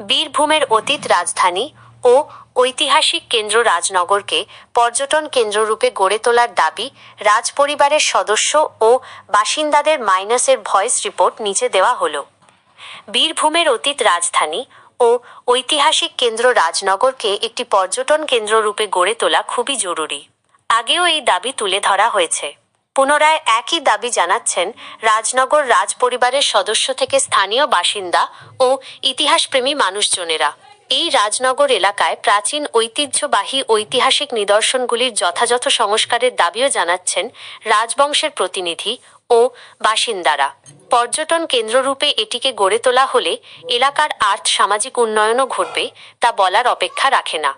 বীরভূমের অতীত রাজধানী ও ঐতিহাসিক কেন্দ্র রাজনগরকে পর্যটন কেন্দ্ররূপে গড়ে তোলার দাবি রাজপরিবারের সদস্য ও বাসিন্দাদের মাইনাসের ভয়েস রিপোর্ট নিচে দেওয়া হলো। বীরভূমের অতীত রাজধানী ও ঐতিহাসিক কেন্দ্র রাজনগরকে একটি পর্যটন কেন্দ্র রূপে গড়ে তোলা খুবই জরুরি। আগেও এই দাবি তুলে ধরা হয়েছে। পুনরায় একই দাবি জানাচ্ছেন রাজনগর রাজপরিবারের সদস্য থেকে স্থানীয় বাসিন্দা ও ইতিহাসপ্রেমী মানুষজনেরা। এই রাজনগর এলাকায় প্রাচীন ঐতিহ্যবাহী ঐতিহাসিক নিদর্শনগুলির যথাযথ সংস্কারের দাবিও জানাচ্ছেন রাজবংশের প্রতিনিধি ও বাসিন্দারা। পর্যটন কেন্দ্ররূপে এটিকে গড়ে তোলা হলে এলাকার আর্থ সামাজিক উন্নয়নও ঘটবে তা বলার অপেক্ষা রাখে না।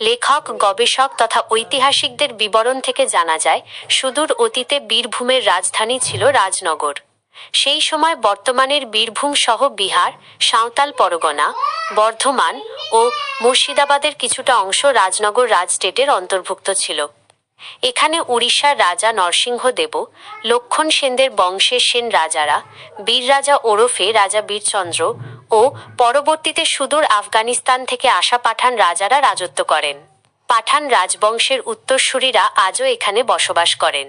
লেখক, গবেষক তথা ঐতিহাসিকদের বিবরণ থেকে জানা যায়, সুদূর অতীতে বীরভূমের রাজধানী ছিল রাজনগর। সেই সময় বর্তমানের বীরভূম সহ বিহার, সাঁওতাল পরগনা, বর্ধমান ও মুর্শিদাবাদের কিছুটা অংশ রাজনগর রাজ স্টেটের অন্তর্ভুক্ত ছিল। এখানে উড়িষ্যার রাজা নরসিংহদেব লক্ষণ সেনদের বংশের সেন রাজারা, বীর রাজা ওরফে রাজা বীরচন্দ্র ও পরবর্তীতে সুদূর আফগানিস্তান থেকে আসা পাঠান রাজারা রাজত্ব করেন। পাঠান রাজবংশের উত্তরসূরিরা আজও এখানে বসবাস করেন।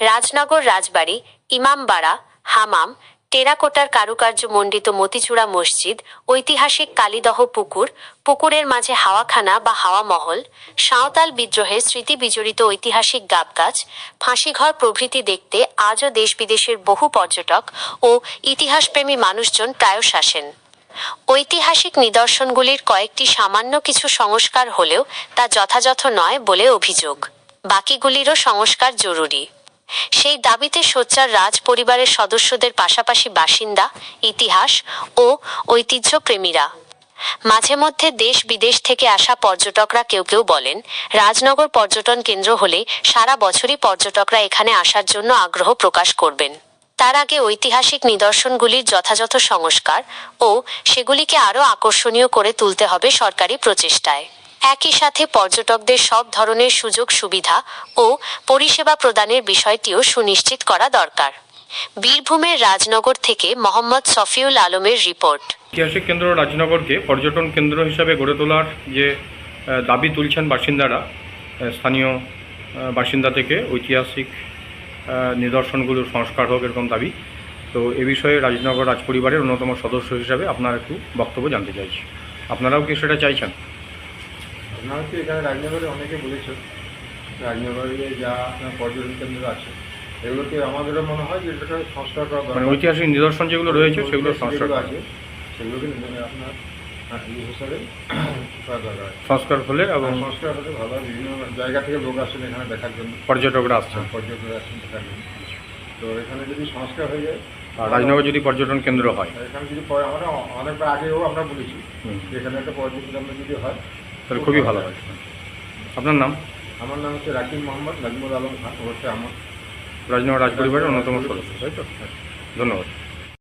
রাজনগর রাজবাড়ি, ইমামবাড়া, হামাম টেরাকোটার কারুকার্য মণ্ডিত মতিচূড়া মসজিদ, ঐতিহাসিক কালীদহ পুকুর, পুকুরের মাঝে হাওয়াখানা বা হাওয়া মহল, সাঁওতাল বিদ্রোহের স্মৃতি বিজড়িত ঐতিহাসিক গাবগাছ, ফাঁসিঘর প্রভৃতি দেখতে আজও দেশ বিদেশের বহু পর্যটক ও ইতিহাসপ্রেমী মানুষজন প্রায়শ আসেন। ঐতিহাসিক নিদর্শনগুলির কয়েকটি সামান্য কিছু সংস্কার হলেও তা যথাযথ নয় বলে অভিযোগ। বাকিগুলিরও সংস্কার জরুরি। সেই দাবিতে সোচ্চার রাজ পরিবারের সদস্যদের পাশাপাশি বাসিন্দা, ইতিহাস ও ঐতিহ্যপ্রেমীরা। মাঝে মধ্যে দেশ বিদেশ থেকে আসা পর্যটকরা কেউ কেউ বলেন, রাজনগর পর্যটন কেন্দ্র হলে সারা বছরই পর্যটকরা এখানে আসার জন্য আগ্রহ প্রকাশ করবেন। তার আগে ঐতিহাসিক নিদর্শনগুলির যথাযথ সংস্কার ও সেগুলিকে আরও আকর্ষণীয় করে তুলতে হবে সরকারি প্রচেষ্টায়। একই সাথে পর্যটকদের সব ধরনের সুযোগ সুবিধা ও পরিষেবা প্রদানের বিষয়টিও সুনিশ্চিত করা দরকার। বীরভূমের রাজনগর থেকে মোহাম্মদ সফিউল আলমের রিপোর্ট। ঐতিহাসিক কেন্দ্র রাজনগরকে পর্যটন কেন্দ্র হিসাবে গড়ে তোলার যে দাবি তুলছেন বাসিন্দারা স্থানীয় বাসিন্দা থেকে ঐতিহাসিক আহ, নিদর্শনগুলোর সংস্কার হোক এরকম দাবি। তো এ বিষয়ে রাজনগর রাজপরিবারের অন্যতম সদস্য হিসাবে আপনার একটু বক্তব্য জানতে চাইছি। আপনারাও কি সেটা চাইছেন? আপনারা হচ্ছে এখানে রাজনগরে অনেকে বলেছে রাজনগরে যা আপনার পর্যটন কেন্দ্র আছে এগুলোকে আমাদেরও মনে হয় যে এটাকে সংস্কার করা মানে। ঐতিহাসিক নিদর্শন যেগুলো রয়েছে সেগুলো সংস্কার। আছে সেগুলোকে আপনার হিসাবে সংস্কার হলে এবং এবং সংস্কার হলে ভালো বিভিন্ন জায়গা থেকে লোক আসেন এখানে দেখার জন্য। পর্যটকরা আসছেন। পর্যটকরা আসছেন দেখার জন্য। তো এখানে যদি সংস্কার হয়ে যায় রাজনগর যদি পর্যটন কেন্দ্র হয়। এখানে যদি পরে আমরা অনেকবার আগেও আমরা বলেছি যে এখানে একটা পর্যটন কেন্দ্র যদি হয় তাহলে খুবই ভালো হয়। আপনার নাম? আমার নাম হচ্ছে রাকিব মোহাম্মদ নাজমুল আলম খান অবশ্যই আমার। রাজনগর রাজপরিবারের অন্যতম সদস্য তাই তো? ধন্যবাদ।